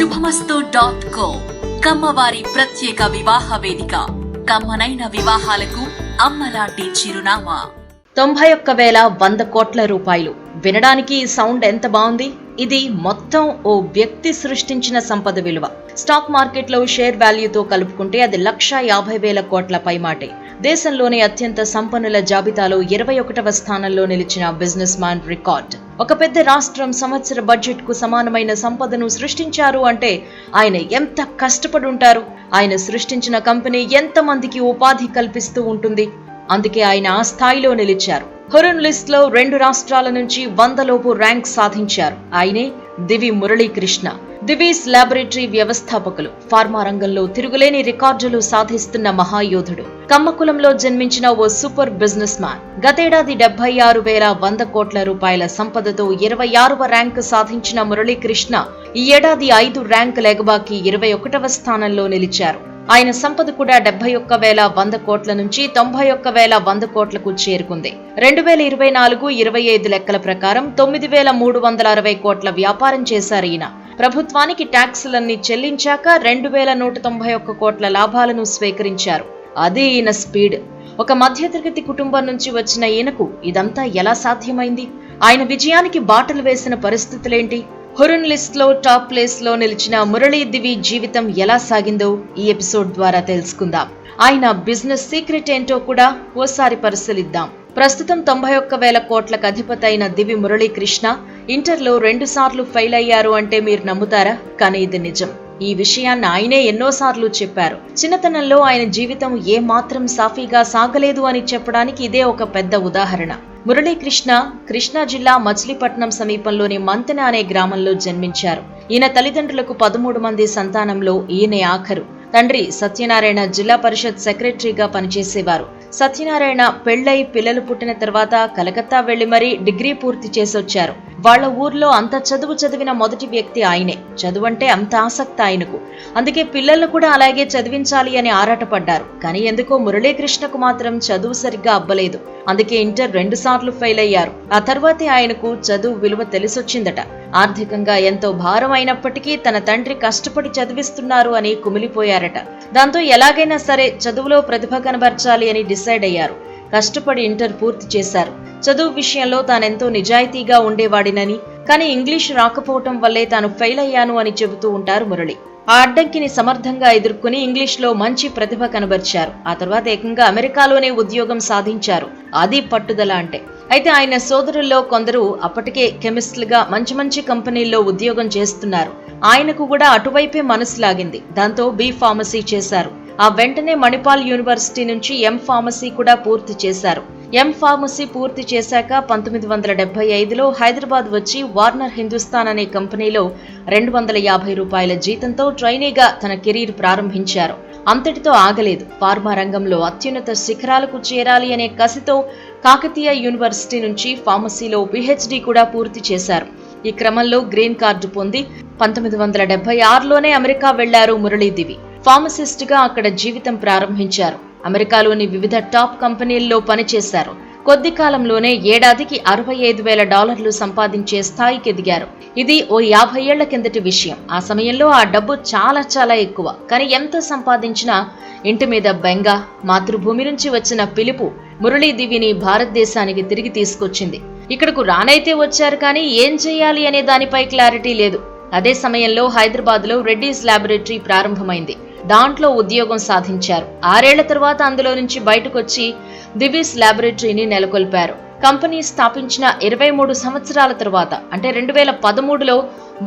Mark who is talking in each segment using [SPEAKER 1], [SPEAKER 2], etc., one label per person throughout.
[SPEAKER 1] శుభమస్తు dot co కమ్మవారి ప్రత్యేక వివాహ వేదిక. కమ్మనైన వివాహాలకు అమ్మలాంటి చిరునామా.
[SPEAKER 2] తొంభై ఒక్క వేల వంద కోట్ల రూపాయలు. వినడానికి ఈ సౌండ్ ఎంత బాగుంది? ఇది మొత్తం ఓ వ్యక్తి సృష్టించిన సంపద విలువ. స్టాక్ మార్కెట్లో షేర్ వాల్యూతో కలుపుకుంటే అది లక్ష యాభై వేల కోట్ల పైమాటే. దేశంలోని అత్యంత సంపన్నుల జాబితాలో ఇరవై ఒకటవ స్థానంలో నిలిచిన బిజినెస్ మ్యాన్ రికార్డ్. ఒక పెద్ద రాష్ట్రం సంవత్సర బడ్జెట్కు సమానమైన సంపదను సృష్టించారు అంటే ఆయన ఎంత కష్టపడి ఉంటారు ఆయన సృష్టించిన కంపెనీ ఎంత మందికి ఉపాధి కల్పిస్తూ ఉంటుంది? అందుకే ఆయన ఆ స్థాయిలో నిలిచారు. హురున్ లిస్ట్లో రెండు రాష్ట్రాల నుంచి వందలోపు ర్యాంక్ సాధించారు. ఆయనే దివి మురళీకృష్ణ. దివీస్ లాబొరేటరీ వ్యవస్థాపకులు. ఫార్మా రంగంలో తిరుగులేని రికార్డులు సాధిస్తున్న మహాయోధుడు. కమ్మకులంలో జన్మించిన ఓ సూపర్ బిజినెస్ మ్యాన్. గతేడాది డెబ్బై ఆరు వేల వంద కోట్ల రూపాయల సంపదతో ఇరవై ఆరవ ర్యాంకు సాధించిన మురళీకృష్ణ ఈ ఏడాది ఐదు ర్యాంకు లెగబాకి ఇరవై ఒకటవ స్థానంలో నిలిచారు. ఆయన సంపద కూడా డెబ్బై ఒక్క వేల వంద కోట్ల నుంచి తొంభై ఒక్క వేల వంద కోట్లకు చేరుకుంది. రెండు వేల ఇరవై నాలుగు ఇరవై ఐదు లెక్కల ప్రకారం తొమ్మిది వేల మూడు వందల అరవై కోట్ల వ్యాపారం చేశారు ఈయన. ప్రభుత్వానికి ట్యాక్సులన్నీ చెల్లించాక రెండు వేల నూట తొంభై ఒక్క కోట్ల లాభాలను స్వీకరించారు. అది ఈయన స్పీడ్. ఒక మధ్యతరగతి కుటుంబం నుంచి వచ్చిన ఈయనకు ఇదంతా ఎలా సాధ్యమైంది? ఆయన విజయానికి బాటలు వేసిన పరిస్థితులేంటి? హురున్ లిస్ట్లో టాప్ ప్లేస్లో నిలిచిన మురళీ దివి జీవితం ఎలా సాగిందో ఈ ఎపిసోడ్ ద్వారా తెలుసుకుందాం. ఆయన బిజినెస్ సీక్రెట్ ఏంటో కూడా ఓసారి పరిశీలిద్దాం. ప్రస్తుతం తొంభై ఒక్క వేల కోట్లకు అధిపతి అయిన దివి మురళీకృష్ణ ఇంటర్లో రెండు సార్లు ఫెయిల్ అయ్యారు అంటే మీరు నమ్ముతారా? కానీ ఇది నిజం. ఈ విషయాన్ని ఆయనే ఎన్నోసార్లు చెప్పారు. చిన్నతనంలో ఆయన జీవితం ఏమాత్రం సాఫీగా సాగలేదు అని చెప్పడానికి ఇదే ఒక పెద్ద ఉదాహరణ. మురళీకృష్ణ కృష్ణా జిల్లా మచిలీపట్నం సమీపంలోని మంతెన అనే గ్రామంలో జన్మించారు. ఈయన తల్లిదండ్రులకు పదమూడు మంది సంతానంలో ఈయనే ఆఖరు. తండ్రి సత్యనారాయణ జిల్లా పరిషత్ సెక్రటరీగా పనిచేసేవారు. సత్యనారాయణ పెళ్ళై పిల్లలు పుట్టిన తర్వాత కలకత్తా వెళ్ళి మరీ డిగ్రీ పూర్తి చేసొచ్చారు. వాళ్ళ ఊర్లో అంత చదువు చదివిన మొదటి వ్యక్తి ఆయనే. చదువు అంటే అంత ఆసక్తి ఆయనకు. అందుకే పిల్లలను కూడా అలాగే చదివించాలి అని ఆరాటపడ్డారు. కానీ ఎందుకో మురళీకృష్ణకు మాత్రం చదువు సరిగ్గా అబ్బలేదు. అందుకే ఇంటర్ రెండు సార్లు ఫెయిల్ అయ్యారు. ఆ తర్వాతే ఆయనకు చదువు విలువ తెలిసొచ్చిందట. ఆర్థికంగా ఎంతో భారం అయినప్పటికీ తన తండ్రి కష్టపడి చదివిస్తున్నారు అని కుమిలిపోయారట. దాంతో ఎలాగైనా సరే చదువులో ప్రతిభ కనబర్చాలి అని డిసైడ్ అయ్యారు. కష్టపడి ఇంటర్ పూర్తి చేశారు. చదువు విషయంలో తానెంతో నిజాయితీగా ఉండేవాడినని కానీ ఇంగ్లీష్ రాకపోవటం వల్లే తాను ఫెయిల్ అయ్యాను అని చెబుతూ ఉంటారు మురళి. ఆ అడ్డంకిని సమర్థంగా ఎదుర్కొని ఇంగ్లీష్లో మంచి ప్రతిభ కనబర్చారు. ఆ తర్వాత ఏకంగా అమెరికాలోనే ఉద్యోగం సాధించారు. అది పట్టుదల అంటే. అయితే ఆయన సోదరుల్లో కొందరు అప్పటికే కెమిస్ట్లుగా మంచి మంచి కంపెనీల్లో ఉద్యోగం చేస్తున్నారు. ఆయనకు కూడా అటువైపే మనసు లాగింది. దాంతో బి ఫార్మసీ చేశారు. ఆ వెంటనే మణిపాల్ యూనివర్సిటీ నుంచి ఎం ఫార్మసీ కూడా పూర్తి చేశారు. ఎం ఫార్మసీ పూర్తి చేశాక పంతొమ్మిది వందల డెబ్బై ఐదులో హైదరాబాద్ వచ్చి వార్నర్ హిందుస్థాన్ అనే కంపెనీలో రెండు వందల యాభై రూపాయల జీతంతో ట్రైనీగా తన కెరీర్ ప్రారంభించారు. అంతటితో ఆగలేదు. ఫార్మా రంగంలో అత్యున్నత శిఖరాలకు చేరాలి అనే కసితో కాకతీయ యూనివర్సిటీ నుంచి ఫార్మసీలో పిహెచ్డి కూడా పూర్తి చేశారు. ఈ క్రమంలో గ్రీన్ కార్డు పొంది పంతొమ్మిది వందల డెబ్బై ఆరులోనే అమెరికా వెళ్ళారు మురళీదివి. ఫార్మసిస్ట్గా అక్కడ జీవితం ప్రారంభించారు. అమెరికాలోని వివిధ టాప్ కంపెనీల్లో పనిచేశారు. కొద్ది కాలంలోనే ఏడాదికి అరవై ఐదు వేల డాలర్లు సంపాదించే స్థాయికి ఎదిగారు. ఇది ఓ యాభై ఏళ్ళ కిందటి విషయం. ఆ సమయంలో ఆ డబ్బు చాలా చాలా ఎక్కువ. కానీ ఎంత సంపాదించినా ఇంటి మీద బెంగ మాతృభూమి నుంచి వచ్చిన పిలుపు మురళీదివిని భారతదేశానికి తిరిగి తీసుకొచ్చింది. ఇక్కడకు రానైతే వచ్చారు కానీ ఏం చేయాలి అనే దానిపై క్లారిటీ లేదు. అదే సమయంలో హైదరాబాద్లో రెడ్డీస్ ల్యాబొరేటరీ ప్రారంభమైంది. దాంట్లో ఉద్యోగం సాధించారు. ఆరేళ్ళ తర్వాత అందులో నుంచి బయటకొచ్చి దివీస్ ల్యాబొరేటరీని నెలకొల్పారు. కంపెనీ స్థాపించిన ఇరవై మూడు సంవత్సరాల తర్వాత అంటే రెండు వేల పదమూడులో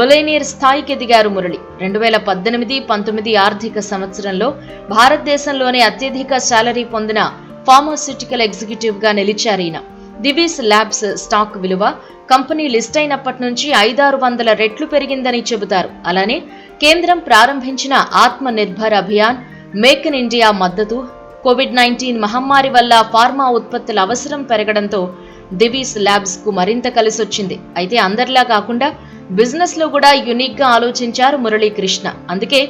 [SPEAKER 2] బొలైనియర్ స్థాయికి ఎదిగారు మురళి. రెండు వేల పద్దెనిమిది పంతొమ్మిది ఆర్థిక సంవత్సరంలో భారతదేశంలోనే అత్యధిక శాలరీ పొందిన ఫార్మాస్యూటికల్ ఎగ్జిక్యూటివ్గా నిలిచారు ఈయన. దివీస్ ల్యాబ్స్ స్టాక్ విలువ కంపెనీ లిస్ట్ అయినప్పటి నుంచి ఐదారు వందల రెట్లు పెరిగిందని చెబుతారు. అలానే కేంద్రం ప్రారంభించిన Atma Nirbhar Abhiyan make in India మద్దతు కోవిడ్ నైన్టీన్ మహమ్మారి వల్ల ఫార్మా ఉత్పత్తుల అవసరం పెరగడంతో దివీస్ ల్యాబ్స్కు మరింత కలిసొచ్చింది. అయితే అందరిలా కాకుండా బిజినెస్లో కూడా యునిక్గా ఆలోచించారు మురళీకృష్ణ. అందుకే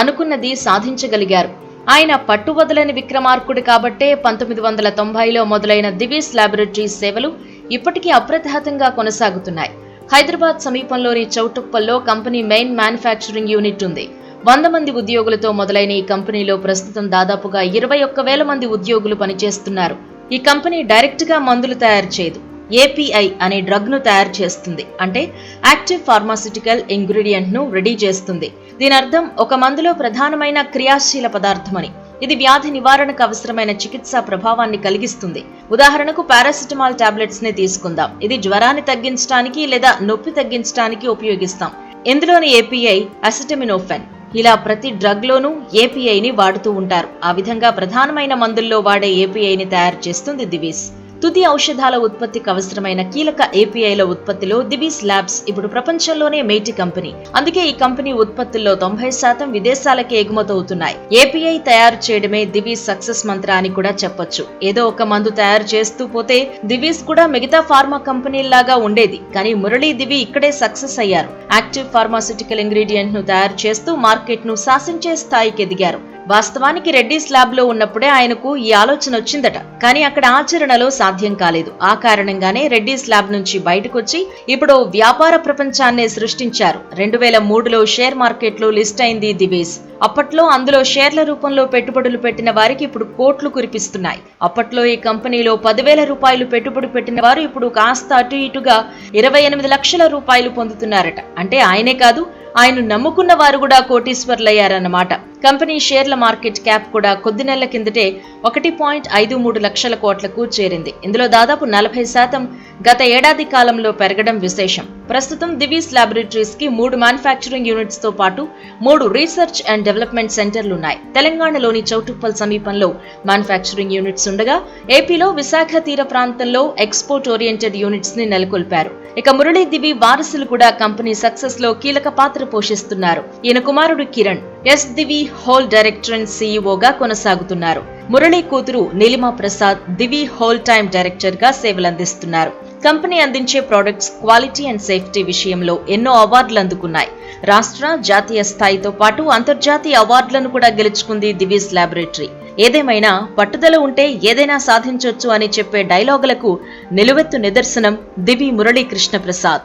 [SPEAKER 2] అనుకున్నది సాధించగలిగారు. ఆయన పట్టువదలని విక్రమార్కుడు కాబట్టే పంతొమ్మిది వందల తొంభైలో మొదలైన దివీస్ ల్యాబొరేటరీ సేవలు ఇప్పటికీ అప్రతిహతంగా కొనసాగుతున్నాయి. హైదరాబాద్ సమీపంలోని చౌటుప్పల్లో కంపెనీ మెయిన్ మ్యానుఫ్యాక్చరింగ్ యూనిట్ ఉంది. వంద మంది ఉద్యోగులతో మొదలైన ఈ కంపెనీలో ప్రస్తుతం దాదాపుగా ఇరవై ఒక్క వేల మంది ఉద్యోగులు పనిచేస్తున్నారు. ఈ కంపెనీ డైరెక్ట్గా మందులు తయారు చేయదు. ఏపీఐ అనే డ్రగ్ను తయారు చేస్తుంది. అంటే యాక్టివ్ ఫార్మాసిటికల్ ఇంగ్రీడియంట్ను రెడీ చేస్తుంది. దీని అర్థం ఒక మందులో ప్రధానమైన క్రియాశీల పదార్థమని. ఇది వ్యాధి నివారణకు అవసరమైన చికిత్సా ప్రభావాన్ని కలిగిస్తుంది. ఉదాహరణకు పారాసిటమాల్ టాబ్లెట్స్ని తీసుకుందాం. ఇది జ్వరాన్ని తగ్గించడానికి లేదా నొప్పి తగ్గించడానికి ఉపయోగిస్తాం. ఇందులోని ఏపీఐ అసిటమినోఫెన్. ఇలా ప్రతి డ్రగ్ లోనూ ఏపీఐని వాడుతూ ఉంటారు. ఆ విధంగా ప్రధానమైన మందుల్లో వాడే ఏపీఐని తయారు చేస్తుంది దివీస్. తుది ఔషధాల ఉత్పత్తికి అవసరమైన కీలక ఏపీఐల ఉత్పత్తిలో దివీస్ ల్యాబ్స్ ఇప్పుడు ప్రపంచంలోనే మేటి కంపెనీ. అందుకే ఈ కంపెనీ ఉత్పత్తుల్లో తొంభై శాతం విదేశాలకే ఎగుమతవుతున్నాయి. ఏపీఐ తయారు చేయడమే దివీస్ సక్సెస్ మంత్ర అని కూడా చెప్పొచ్చు. ఏదో ఒక మందు తయారు చేస్తూ పోతే దివీస్ కూడా మిగతా ఫార్మా కంపెనీల్లాగా ఉండేది. కానీ మురళీ దివి ఇక్కడే సక్సెస్ అయ్యారు. యాక్టివ్ ఫార్మాసిటికల్ ఇంగ్రీడియంట్ను తయారు చేస్తూ మార్కెట్ను శాసించే స్థాయికి ఎదిగారు. వాస్తవానికి రెడ్డి స్లాబ్లో ఉన్నప్పుడే ఆయనకు ఈ ఆలోచన వచ్చిందట. కానీ అక్కడ ఆచరణలో సాధ్యం కాలేదు. ఆ కారణంగానే రెడ్డి స్లాబ్ నుంచి బయటకొచ్చి ఇప్పుడు వ్యాపార ప్రపంచాన్నే సృష్టించారు. రెండు వేల మూడులో షేర్ మార్కెట్లో లిస్ట్ అయింది దివేస్. అప్పట్లో అందులో షేర్ల రూపంలో పెట్టుబడులు పెట్టిన వారికి ఇప్పుడు కోట్లు కురిపిస్తున్నాయి. అప్పట్లో ఈ కంపెనీలో పదివేల రూపాయలు పెట్టుబడి పెట్టిన వారు ఇప్పుడు కాస్త అటు ఇటుగా ఇరవై ఎనిమిది లక్షల రూపాయలు పొందుతున్నారట. అంటే ఆయనే కాదు ఆయన నమ్ముకున్న వారు కూడా కోటీశ్వర్లయ్యారన్నమాట. కంపెనీ షేర్ల మార్కెట్ క్యాప్ కూడా కొద్ది నెలల కిందటే ఒకటి పాయింట్ ఐదు మూడు లక్షల కోట్లకు చేరింది. ఇందులో దాదాపు నలభై శాతం గత ఏడాది కాలంలో పెరగడం విశేషం. ప్రస్తుతం దివీస్ ల్యాబొరేటరీస్కి మూడు మ్యానుఫ్యాక్చరింగ్ యూనిట్స్తో పాటు మూడు రీసెర్చ్ అండ్ డెవలప్మెంట్ సెంటర్లు ఉన్నాయి తెలంగాణలోని చౌటుప్పల్ సమీపంలో మ్యానుఫ్యాక్చరింగ్ యూనిట్స్ ఉండగా ఏపీలో విశాఖ తీర ప్రాంతంలో ఎక్స్పోర్ట్ ఓరియంటెడ్ యూనిట్స్ని నెలకొల్పారు. ఇక మురళీ దివి వారసులు కూడా కంపెనీ సక్సెస్లో కీలక పాత్ర పోషిస్తున్నారు. ఈయన కుమారుడు Kiran. S Divi whole director and సీఈఓగా కొనసాగుతున్నారు. మురళీ కూతురు నీలిమా ప్రసాద్ దివి హోల్ టైమ్ డైరెక్టర్గా సేవలందిస్తున్నారు కంపెనీ అందించే ప్రొడక్ట్స్ క్వాలిటీ అండ్ సేఫ్టీ విషయంలో ఎన్నో అవార్డులు అందుకున్నాయి. రాష్ట్ర జాతీయ స్థాయితో పాటు అంతర్జాతీయ అవార్డులను కూడా గెలుచుకుంది దివీస్ ల్యాబొరేటరీ. ఏదేమైనా పట్టుదల ఉంటే ఏదైనా సాధించొచ్చు అని చెప్పే డైలాగులకు నిలువెత్తు నిదర్శనం దివి మురళీకృష్ణ ప్రసాద్